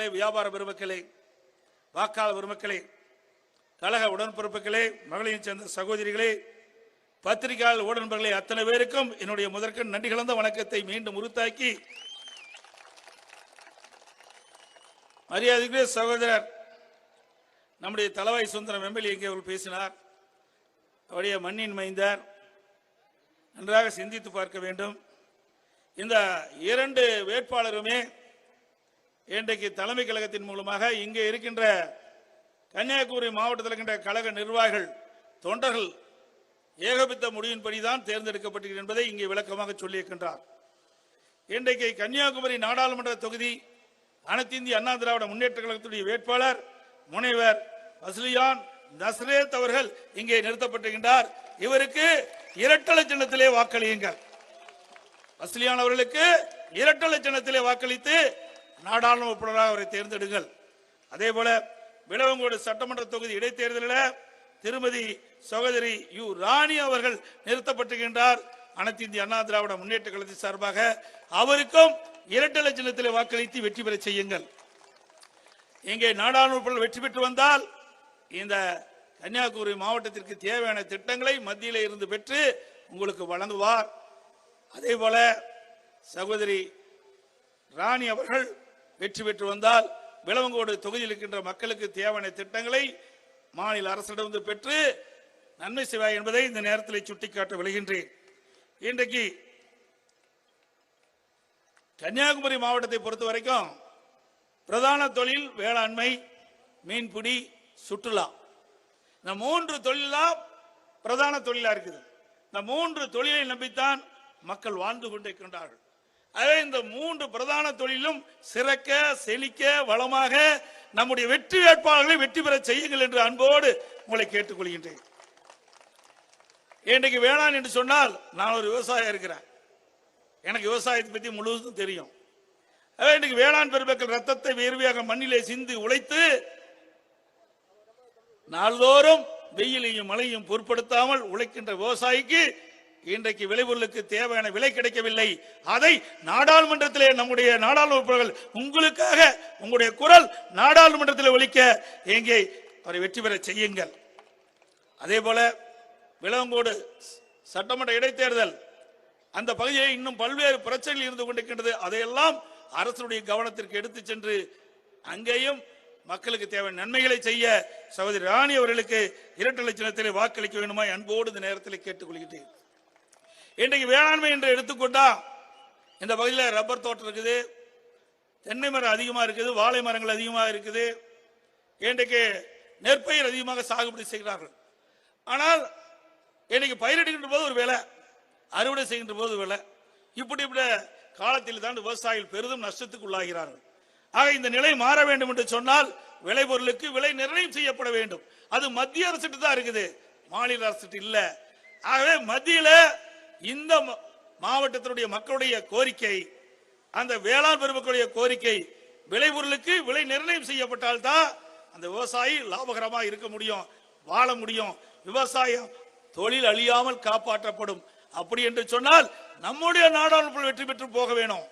பெருமக்களே வியாபார பெருமக்களே வாக்காளர் பெருமக்களே கழக உடன்பிறப்புகளே மகளிரைச் சேர்ந்த சகோதரிகளே பத்திரிகையாளர் உடன்பர்களே அத்தனை பேருக்கும் என்னுடைய முதற்கண் நன்றி கலந்த வணக்கத்தை மீண்டும் உறுத்தாக்கி மரியாதைக்குரிய சகோதரர் நம்முடைய தலவாய் சுந்தரம் எம்எல்ஏ இங்கே அவர் பேசினார். அவருடைய மண்ணின் மைந்தார் நன்றாக சிந்தித்து பார்க்க வேண்டும். இந்த இரண்டு வேட்பாளருமே இன்றைக்கு தலைமை கழகத்தின் மூலமாக இங்கே இருக்கின்ற கன்னியாகுமரி மாவட்டத்தில் இருக்கின்ற கழக நிர்வாகிகள் தொண்டர்கள் ஏகபித்த முடிவின்படிதான் தேர்ந்தெடுக்கப்பட்டிருக்கிறது என்பதை இங்கே விளக்கமாக சொல்லியிருக்கின்றார். இன்றைக்கு கன்னியாகுமரி நாடாளுமன்ற தொகுதி அனைத்து இந்திய அண்ணா திராவிட முன்னேற்ற கழகத்துடைய வேட்பாளர் முனைவர் அஸ்லியான் நஸ்ரேத் அவர்கள் இங்கே நிறுத்தப்பட்டிருக்கின்றார். இவருக்கு இரட்டலை சின்னத்திலே வாக்களியுங்கள். அஸ்லியான் அவர்களுக்கு இரட்டலை சின்னத்திலே வாக்களித்து நாடாளுமன்ற உறுப்பினராக அவரை தேர்ந்தெடுங்கள். அதே போல விளவங்கோடு சட்டமன்ற தொகுதி இடைத்தேர்தலில் திருமதி சகோதரி யு ராணி அவர்கள் நிறுத்தப்பட்டிருக்கின்றார். அனைத்து இந்திய அண்ணா திராவிட முன்னேற்ற கழகத்தின் சார்பாக அவருக்கும் இரட்டை லட்சணத்தில் வாக்களித்து வெற்றி பெற செய்யுங்கள். இங்கே நாடாளுமன்ற வெற்றி பெற்று வந்தால் இந்த கன்னியாகுமரி மாவட்டத்திற்கு தேவையான திட்டங்களை மத்தியில் இருந்து பெற்று உங்களுக்கு வழங்குவார். அதே போல சகோதரி ராணி அவர்கள் வெற்றி பெற்று வந்தால் விளவங்கோடு தொகுதியில் இருக்கின்ற மக்களுக்கு தேவையான திட்டங்களை மாநில அரசிடமிருந்து பெற்று நன்மை செய்வாய் என்பதை இந்த நேரத்தில் சுட்டிக்காட்ட விளைகின்றேன் இன்றைக்கு கன்னியாகுமரி மாவட்டத்தை பொறுத்த வரைக்கும் பிரதான தொழில் வேளாண்மை மீன்பிடி சுற்றுலா. இந்த மூன்று தொழிலாம் பிரதான தொழிலா இருக்குது. இந்த மூன்று தொழிலை நம்பித்தான் மக்கள் வாழ்ந்து கொண்டிருக்கின்றார்கள். அதே இந்த மூன்று பிரதான தொழிலும் சிறக்க செழிக்க வளமாக நம்முடைய வெற்றி வேட்பாளர்களை வெற்றி பெற செய்யுங்கள் என்று அன்போடு உங்களை கேட்டுக்கொள்கின்றேன். இன்றைக்கு வேளாண் என்று சொன்னால் நான் ஒரு விவசாயம் இருக்கிறேன். எனக்கு விவசாயத்தை பற்றி முழுவதும் தெரியும். அதே வேளாண் பெருமக்கள் ரத்தத்தை வேர்வையாக மண்ணிலே சிந்து உழைத்து நாள்தோறும் வெயிலையும் மழையும் பொருட்படுத்தாமல் உழைக்கின்ற விவசாயிக்கு இன்றைக்கு விளைபொருளுக்கு தேவையான விலை கிடைக்கவில்லை. அதை நாடாளுமன்றத்திலே நம்முடைய நாடாளுமன்ற உங்களுக்காக உங்களுடைய குரல் நாடாளுமன்றத்தில் ஒழிக்க எங்கே அவரை வெற்றி பெற செய்யுங்கள். அதே போல விலங்கோடு சட்டமன்ற இடைத்தேர்தல் அந்த பகுதியில் இன்னும் பல்வேறு பிரச்சனைகள் இருந்து கொண்டிருக்கின்றது. அதையெல்லாம் அரசுடைய கவனத்திற்கு எடுத்து சென்று அங்கேயும் மக்களுக்கு தேவை நன்மைகளை செய்ய சகோதரி ராணி அவர்களுக்கு இரட்டை லட்சணத்திலே வாக்களிக்க வேண்டுமா அன்போடு இந்த நேரத்தில் கேட்டுக்கொள்கிறேன். இன்றைக்கு வேளாண்மை என்று எடுத்துக்கொண்டா இந்த பகுதியில் ரப்பர் தோட்டம் இருக்குது தென்னை மரம் அதிகமாக இருக்குது வாழை மரங்கள் அதிகமாக இருக்குது இன்றைக்கு நெற்பயிர் அதிகமாக சாகுபடி செய்கிறார்கள். ஆனால் இன்னைக்கு பயிரிடுகின்ற போது ஒரு விலை அறுவடை செய்கின்ற போது விலை. இப்படி இப்படி காலத்தில் தான் விவசாயிகள் பெரிதும் நஷ்டத்துக்கு உள்ளாகிறார்கள். ஆக இந்த நிலை மாற வேண்டும் என்று சொன்னால் விளைபொருளுக்கு விலை நிர்ணயம் செய்யப்பட வேண்டும். அது மத்திய அரசுட்டு தான் இருக்குது. மாநில அரசுட்டு இல்லை. ஆகவே மத்தியில் இந்த மாவட்டத்தினுடைய மக்களுடைய கோரிக்கை அந்த வேளாண் பெருமக்களுடைய கோரிக்கை விளைபொருளுக்கு விலை நிர்ணயம் செய்யப்பட்டால்தான் அந்த விவசாயி லாபகரமாக இருக்க முடியும் வாழ முடியும். விவசாயம் தொழில் அழியாமல் காப்பாற்றப்படும். அப்படி என்று சொன்னால் நம்முடைய நாடாளுமன்ற வெற்றி பெற்று போக வேணும்.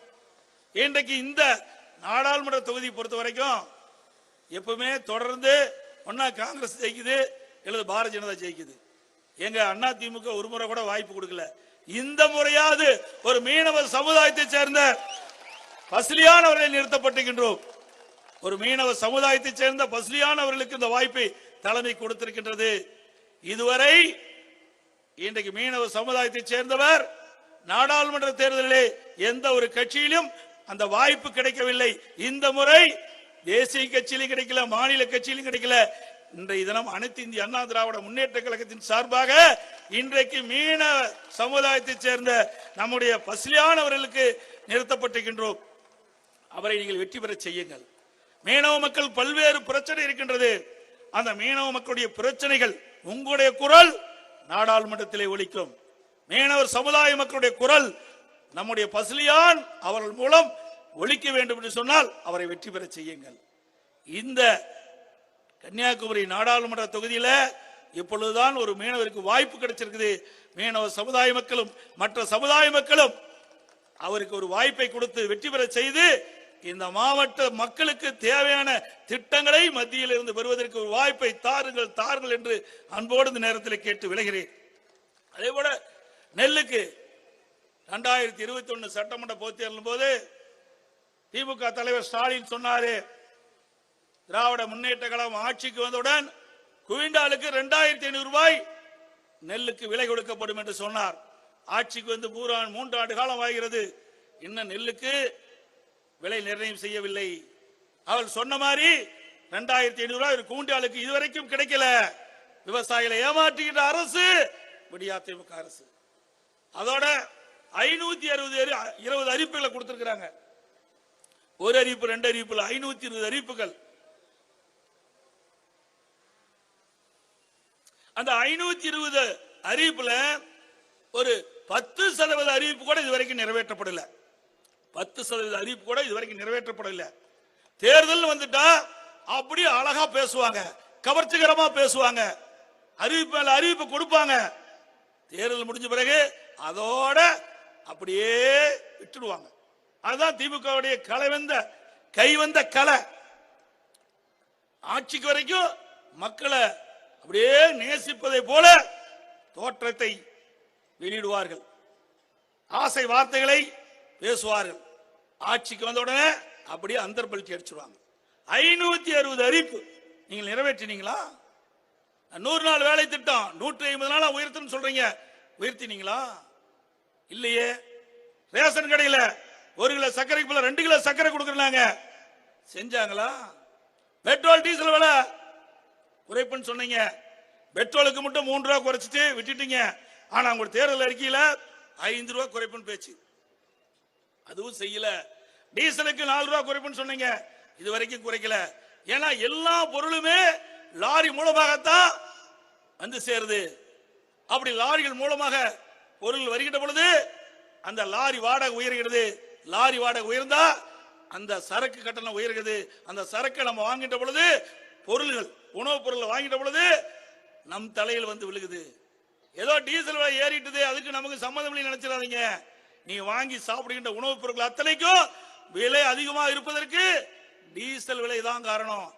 இன்றைக்கு இந்த நாடாளுமன்ற தொகுதி பொறுத்த வரைக்கும் எப்பவுமே தொடர்ந்து ஒன்னா காங்கிரஸ் ஜெயிக்குது அல்லது பாரதிய ஜனதா ஜெயிக்குது. எங்க அண்ணா திமுக ஒரு முறை கூட வாய்ப்பு கொடுக்கல. இந்த முறையாவது ஒரு மீனவ சமுதாயத்தை சேர்ந்த பசிலியானவர்களை நிறுத்தப்பட்டுகின்றோம் ஒரு மீனவ சமுதாயத்தை சேர்ந்த பசுலியானவர்களுக்கு இந்த வாய்ப்பை தலைமை கொடுத்திருக்கின்றது. இதுவரை இன்றைக்கு மீனவ சமுதாயத்தை சேர்ந்தவர் நாடாளுமன்ற தேர்தலிலே எந்த ஒரு கட்சியிலும் அந்த வாய்ப்பு கிடைக்கவில்லை. இந்த முறை தேசிய கட்சியிலும் கிடைக்கல மாநில கட்சியிலும் கிடைக்கல. இன்றைய தினம் அனைத்து இந்திய அண்ணா திராவிட முன்னேற்ற கழகத்தின் சார்பாக இன்றைக்கு மீனவ சமுதாயத்தைச் சேர்ந்த நம்முடைய பஸ்லியானவர்களுக்கு நிறுத்தப்பட்டிருக்கின்றோம். அவரை நீங்கள் வெற்றி பெற செய்யுங்கள். மீனவ மக்கள் பல்வேறு பிரச்சனை இருக்கின்றது. அந்த மீனவ மக்களுடைய பிரச்சனைகள் உங்களுடைய குரல் நாடாளுமன்றத்திலே ஒழிக்கும் மீனவர் சமுதாய மக்களுடைய குரல் நம்முடைய பசிலியான் அவர்கள் மூலம் ஒழிக்க வேண்டும் என்று சொன்னால் அவரை வெற்றி பெற செய்யுங்கள். இந்த கன்னியாகுமரி நாடாளுமன்ற தொகுதியில் இப்பொழுதுதான் ஒரு மீனவருக்கு வாய்ப்பு கிடைச்சிருக்குது. மீனவ சமுதாய மக்களும் மற்ற சமுதாய மக்களும் அவருக்கு ஒரு வாய்ப்பை கொடுத்து வெற்றி பெற செய்து இந்த மாவட்ட மக்களுக்கு தேவையான திட்டங்களை மத்தியில் இருந்து பெறுவதற்கு ஒரு வாய்ப்பை தாருங்கள் தாருங்கள் என்று அன்போடு இந்த நேரத்தில் கேட்டு விளைகிறேன் அதே போல நெல்லுக்கு ரெண்டாயிரத்தி இருபத்தி ஒன்னு சட்டமன்ற பொதுத் போது திமுக தலைவர் ஸ்டாலின் சொன்னாரு திராவிட முன்னேற்ற கழகம் ஆட்சிக்கு வந்தவுடன் குவிண்டாலுக்கு ரெண்டாயிரத்தி ஐநூறு ரூபாய் நெல்லுக்கு விலை கொடுக்கப்படும் என்று சொன்னார். ஆட்சிக்கு வந்து பூரான் மூன்று ஆண்டு காலம் ஆகிறது. இன்னும் நெல்லுக்கு விலை நிர்ணயம் செய்யவில்லை. அவள் சொன்ன மாதிரி ரெண்டாயிரத்தி ஐநூறு ரூபாய் ஒரு கூண்டாளுக்கு இதுவரைக்கும் கிடைக்கல. விவசாயிகளை ஏமாற்றுகின்ற அரசு விடியா திமுக அரசு. அதோட ஐநூத்தி அறுபது இருபது அறிவிப்புகளை கொடுத்திருக்கிறாங்க. ஒரு அறிவிப்பு ரெண்டு அறிவிப்புல ஐநூத்தி இருபது அறிவிப்புகள். அந்த ஐநூத்தி இருபது அறிவிப்புல ஒரு பத்து சதவீத அறிவிப்பு கூட இதுவரைக்கும் நிறைவேற்றப்படல. பத்து சதவீத அறிவிப்பு கூட இதுவரைக்கும் நிறைவேற்றப்படல. தேர்தல் வந்துட்டா அப்படியே அழகா பேசுவாங்க கவர்ச்சிகரமா பேசுவாங்க. அறிவிப்பு மேல அறிவிப்பு கொடுப்பாங்க. தேர்தல் முடிஞ்ச பிறகு அதோட அப்படியே விட்டுடுவாங்க. அதுதான் திமுகவுடைய கலை வந்த கை வந்த கலை ஆட்சிக்கு வரைக்கும் மக்களை அப்படியே நேசிப்பதை போல தோற்றத்தை வெளியிடுவார்கள். ஆசை வார்த்தைகளை பேசுவார்கள். ஆட்சிக்கு வந்த உடனே அப்படியே அந்தர்பல்ட்டி அடிச்சிருவாங்க. ஐநூத்தி அறுபது அறிப்பு நீங்கள் நிறைவேற்றினீங்களா? நூறு நாள் வேலை திட்டம் நூற்றி ஐம்பது நாளா உயர்த்துன்னு சொல்றீங்க. உயர்த்தினீங்களா? இல்லையே. ரேஷன் கடையில ஒரு கிலோ சர்க்கரைக்கு போல ரெண்டு கிலோ சர்க்கரை கொடுக்குறாங்க செஞ்சாங்களா? பெட்ரோல் டீசல் விலை குறைப்புன்னு சொன்னீங்க. பெட்ரோலுக்கு மட்டும் மூன்று ரூபா குறைச்சிட்டு விட்டுட்டீங்க. ஆனா உங்க தேர்தல் அறிக்கையில ஐந்து ரூபா குறைப்புன்னு பேச்சு அதுவும் செய்யல. டீசலுக்கு நாலு ரூபா குறைப்புன்னு சொன்னீங்க. இது வரைக்கும் குறைக்கல. ஏன்னா எல்லா பொருளுமே லாரி மூலமாகத்தான் வந்து சேருது. அப்படி லாரிகள் மூலமாக பொருள் வருகின்ற பொழுது அந்த லாரி வாடகை உயர்கிறது. லாரி வாடகை உயர்ந்தா அந்த சரக்கு கட்டணம் உயர்கிறது. அந்த சரக்கை நம்ம வாங்கிட்ட பொழுது பொருள்கள் உணவுப் பொருள் வாங்கிட்ட பொழுது நம் தலையில் வந்து விழுகுது. ஏதோ டீசல் விலை ஏறிட்டுது அதுக்கு நமக்கு சம்மந்தம் இல்லை நினைச்சிடாதீங்க. நீ வாங்கி சாப்பிடுகின்ற உணவுப் பொருட்கள் அத்தனைக்கும் விலை அதிகமா இருப்பதற்கு டீசல் விலை தான் காரணம்.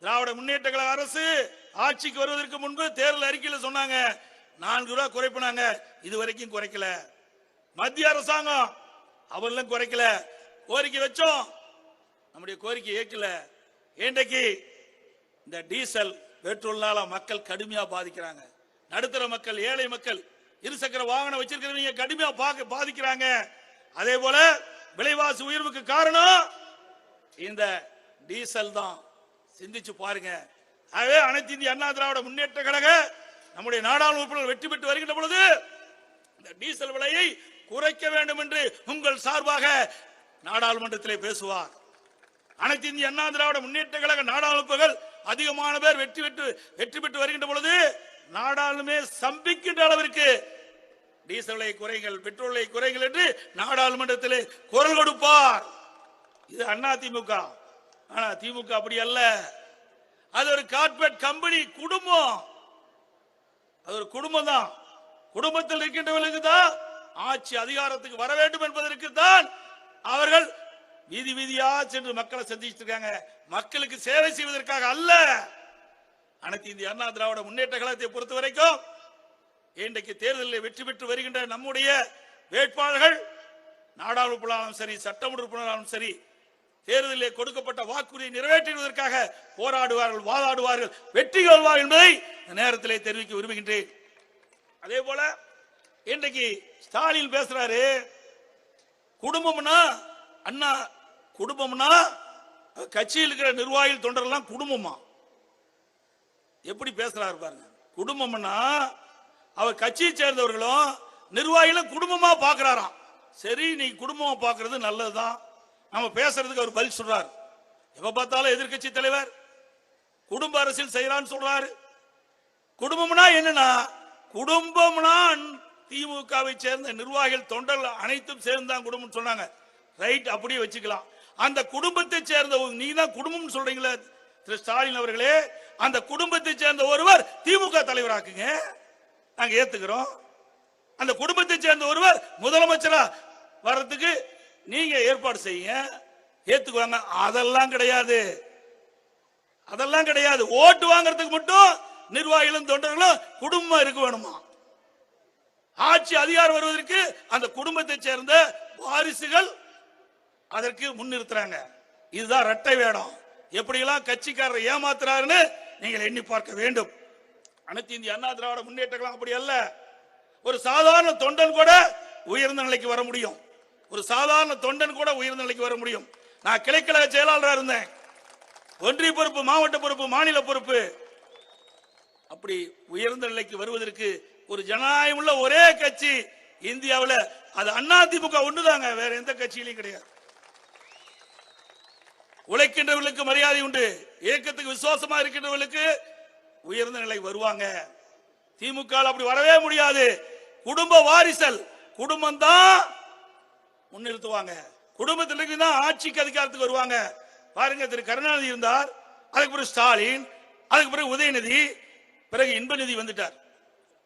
திராவிட முன்னேற்ற கழக அரசு ஆட்சிக்கு வருவதற்கு முன்பு தேர்தல் அறிக்கையில் சொன்னாங்க. நான்கு ரூபாய் குறைப்பினாங்க. இது வரைக்கும் குறைக்கல. மத்திய அரசாங்கம் அவர்களும் குறைக்கல. கோரிக்கை வச்சோம். நம்முடைய கோரிக்கை ஏற்கல. இன்றைக்கு இந்த டீசல் பெட்ரோல்னால மக்கள் கடுமையா பாதிக்கிறாங்க. நடுத்தர மக்கள் ஏழை மக்கள் இருசக்கர வாகனம் வச்சிருக்கிறவங்க கடுமையா பாக்க- பாதிக்கிறாங்க. அதே போல விலைவாசி உயர்வுக்கு காரணம் இந்த டீசல் தான். சிந்திச்சு பாருங்க. ஆகவே அனைத்து இந்திய அண்ணா திராவிட முன்னேற்ற கழக நம்முடைய நாடாளுமன்ற உறுப்பினர் வெற்றி பெற்று வருகின்ற பொழுது இந்த டீசல் விலையை குறைக்க வேண்டும் என்று உங்கள் சார்பாக நாடாளுமன்றத்திலே பேசுவார். அனைத்து இந்திய அண்ணா திராவிட முன்னேற்ற கழக நாடாளுப்புகள் அதிகமான பேர் வெற்றி பெற்று வெற்றி பெற்று வருகின்ற பொழுது நாடாளுமே சம்பிக்கின்ற அளவிற்கு டீசல் குறைகள் பெட்ரோல் குறைகள் என்று நாடாளுமன்றத்திலே குரல் கொடுப்பார். இது அண்ணா திமுக. ஆனா திமுக அப்படி அல்ல. அது ஒரு கார்பரேட் கம்பெனி குடும்பம். அது ஒரு குடும்பம் தான் குடும்பத்தில் இருக்கின்றவர்களுக்கு தான் ஆட்சி அதிகாரத்துக்கு வர வேண்டும் என்பதற்கு தான் அவர்கள் வீதி வீதியா சென்று மக்களை சந்திச்சிட்டு இருக்காங்க மக்களுக்கு சேவை செய்வதற்காக அல்ல. அனைத்து இந்திய அண்ணா திராவிட முன்னேற்ற கழகத்தை பொறுத்த வரைக்கும் இன்றைக்கு தேர்தலில் வெற்றி பெற்று வருகின்ற நம்முடைய வேட்பாளர்கள் நாடாளுமன்றாலும் சரி சட்டம் உறுப்பினராலும் சரி தேர்தலில் கொடுக்கப்பட்ட வாக்குறுதியை நிறைவேற்றுவதற்காக போராடுவார்கள் வாதாடுவார்கள் வெற்றி கொள்வார்கள் என்பதை இந்த நேரத்திலே தெரிவிக்க விரும்புகின்றேன். அதே போல இன்றைக்கு ஸ்டாலின் பேசுறாரு குடும்பம்னா அண்ணா குடும்பம்னா கட்சியில் இருக்கிற நிர்வாகிகள் தொண்டர்லாம் குடும்பமா? எப்படி பேசுறாரு பாருங்க. குடும்பம்னா அவர் கட்சியை சேர்ந்தவர்களும் நிர்வாகிகளும் குடும்பமா பாக்குறாராம். சரி நீ குடும்பமா பாக்குறது நல்லதுதான். நம்ம பேசுறதுக்கு அவர் பதில் சொல்றாரு. எப்ப பார்த்தாலும் எதிர்க்கட்சி தலைவர் குடும்ப அரசியல் செய்யறான்னு சொல்றாரு. குடும்பம்னா என்னன்னா குடும்பம்னா திமுகவை சேர்ந்த நிர்வாகிகள் தொண்டர்கள் அனைத்தும் சேர்ந்து தான் குடும்பம் சொன்னாங்க. ரைட் அப்படியே வச்சுக்கலாம். அந்த குடும்பத்தை சேர்ந்த ஒரு- நீங்க தான் குடும்பம் சொல்றீங்களே திரு ஸ்டாலின் அவர்களே. அந்த குடும்பத்தை சேர்ந்த ஒருவர் திமுக தலைவராக்குங்க. நாங்க ஏத்துக்கிறோம். அந்த குடும்பத்தை சேர்ந்த ஒருவர் முதலமைச்சரா வர்றதுக்கு நீங்க ஏற்பாடு செய்யுங்க. ஏத்துக்குவாங்க அதெல்லாம் கிடையாது. அதெல்லாம் கிடையாது. ஓட்டு வாங்குறதுக்கு மட்டும் நிர்வாகிகளும் தொண்டர்களும் குடும்பம் இருக்க வேணுமா? ஆட்சி அதிகாரம் வருவதற்கு அந்த குடும்பத்தை சேர்ந்த வாரிசுகள் அதற்கு முன்னிறுத்துறாங்க. இதுதான் ரெட்டை வேடம். எப்படியெல்லாம் கட்சிக்காரரை ஏமாத்துறாருன்னு நீங்கள் எண்ணி பார்க்க வேண்டும். அனைத்து இந்திய அண்ணா திராவிட முன்னேற்றங்களும் அப்படி அல்ல. ஒரு சாதாரண தொண்டன் கூட உயர்ந்த நிலைக்கு வர முடியும். ஒரு சாதாரண தொண்டன் கூட உயர்ந்த நிலைக்கு வர முடியும். நான் கிளைக்கழக செயலாளராக இருந்தேன். ஒன்றிய பொறுப்பு மாவட்ட பொறுப்பு மாநில பொறுப்பு. அப்படி உயர்ந்த நிலைக்கு வருவதற்கு ஒரு ஜனநாயகம் உள்ள ஒரே கட்சி இந்தியாவில். அது அண்ணா திமுக ஒண்ணுதாங்க. வேற எந்த கட்சியிலையும் கிடையாது. உழைக்கின்றவர்களுக்கு மரியாதை உண்டு. இயக்கத்துக்கு விசுவாசமா இருக்கின்றவர்களுக்கு உயர்ந்த நிலை வருவாங்க. திமுக அப்படி வரவே முடியாது. குடும்ப வாரிசல் குடும்பம் தான் முன்னிறுத்துவாங்க. குடும்பத்திலிருந்து தான் ஆட்சிக்கு அதிகாரத்துக்கு வருவாங்க. பாருங்க திரு கருணாநிதி இருந்தார் அதுக்கு பிறகு ஸ்டாலின் அதுக்கு பிறகு உதயநிதி பிறகு இன்பநிதி வந்துட்டார்.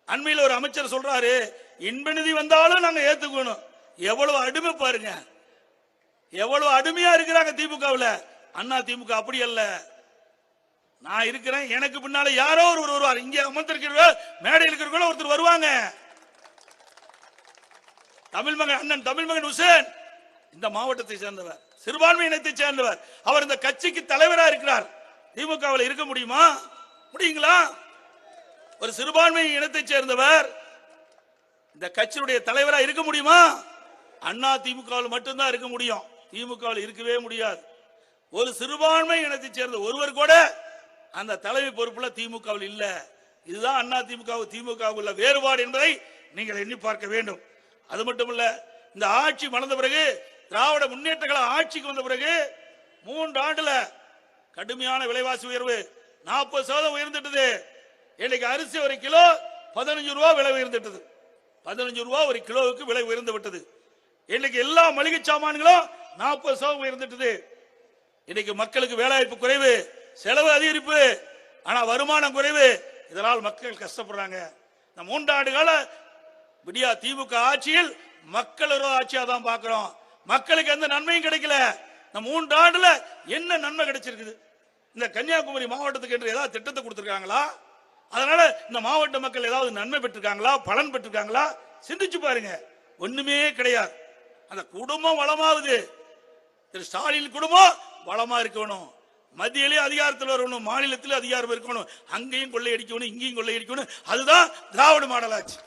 அண்மையில் ஒரு அமைச்சர் சொல்றாரு இன்பநிதி வந்தாலும் நாங்க ஏத்துக்கணும். எவ்வளவு அடிமை பாருங்க. எவ்வளவு அடிமையா இருக்கிறாங்க திமுகவில்? அண்ணா திமுக அப்படி அல்ல. நான் இருக்கிறேன் எனக்கு பின்னால யாரோ ஒருவர் வருவார். இங்க அமர்ந்திருக்கிற மேடையில் இருக்கிறவங்க ஒருத்தர் வருவாங்க. தமிழ் மகன் அண்ணன் தமிழ் மகன் உசேன் இந்த மாவட்டத்தை சேர்ந்தவர் சிறுபான்மை இனத்தை சேர்ந்தவர். அவர் இந்த கட்சிக்கு தலைவரா இருக்கிறார். திமுகவில் இருக்க முடியுமா? முடியுங்களா? ஒரு சிறுபான்மை இனத்தை சேர்ந்தவர் இந்த கட்சியுடைய தலைவரா இருக்க முடியுமா? அண்ணா திமுகவில் மட்டும்தான் இருக்க முடியும். திமுகவில் இருக்கவே முடியாது. ஒரு சிறுபான்மை இனத்தை சேர்ந்த ஒருவர் கூட அந்த தலைமை பொறுப்புல திமுகவில் இல்ல. இதுதான் அண்ணா திமுக திமுக உள்ள வேறுபாடு என்பதை நீங்கள் எண்ணி பார்க்க வேண்டும். அது மட்டுமல்ல இந்த ஆட்சி மலர்ந்த பிறகு திராவிட முன்னேற்ற கழக ஆட்சிக்கு வந்த பிறகு மூன்று ஆண்டுல கடுமையான விலைவாசி உயர்வு நாற்பது சதவீதம் உயர்ந்துட்டது. இன்னைக்கு அரிசி ஒரு கிலோ பதினஞ்சு ரூபா விலை உயர்ந்துட்டது. பதினஞ்சு ரூபா ஒரு கிலோவுக்கு விலை உயர்ந்து விட்டது. இன்னைக்கு எல்லா மளிகை சாமான்களும் நாற்பது சதவீதம் உயர்ந்துட்டது இன்னைக்கு மக்களுக்கு வேலைவாய்ப்பு குறைவு செலவு அதிகரிப்பு ஆனா வருமானம் குறைவு. இதனால் மக்கள் கஷ்டப்படுறாங்க. இந்த மூன்றாண்டு கால விடியா திமுக ஆட்சியில் மக்கள் விரோத ஆட்சியா தான் பாக்குறோம். மக்களுக்கு எந்த நன்மையும் கிடைக்கல. இந்த மூன்று ஆண்டுல என்ன நன்மை கிடைச்சிருக்குது? இந்த கன்னியாகுமரி மாவட்டத்துக்கு என்று ஏதாவது திட்டத்தை கொடுத்திருக்காங்களா? அதனால இந்த மாவட்ட மக்கள் ஏதாவது நன்மை பெற்றிருக்காங்களா? பலன் பெற்றிருக்காங்களா? சிந்திச்சு பாருங்க. ஒண்ணுமே கிடையாது. அந்த குடும்பம் வளமாகுது. திரு ஸ்டாலின் குடும்பம் பலமா இருக்கணும். மத்தியிலே அதிகாரத்தில் வரணும் மாநிலத்திலே அதிகாரம் இருக்கணும். அங்கேயும் கொள்ளையடிக்கணும் இங்கேயும் கொள்ளையடிக்கணும். அதுதான் திராவிட மாடலாச்சு.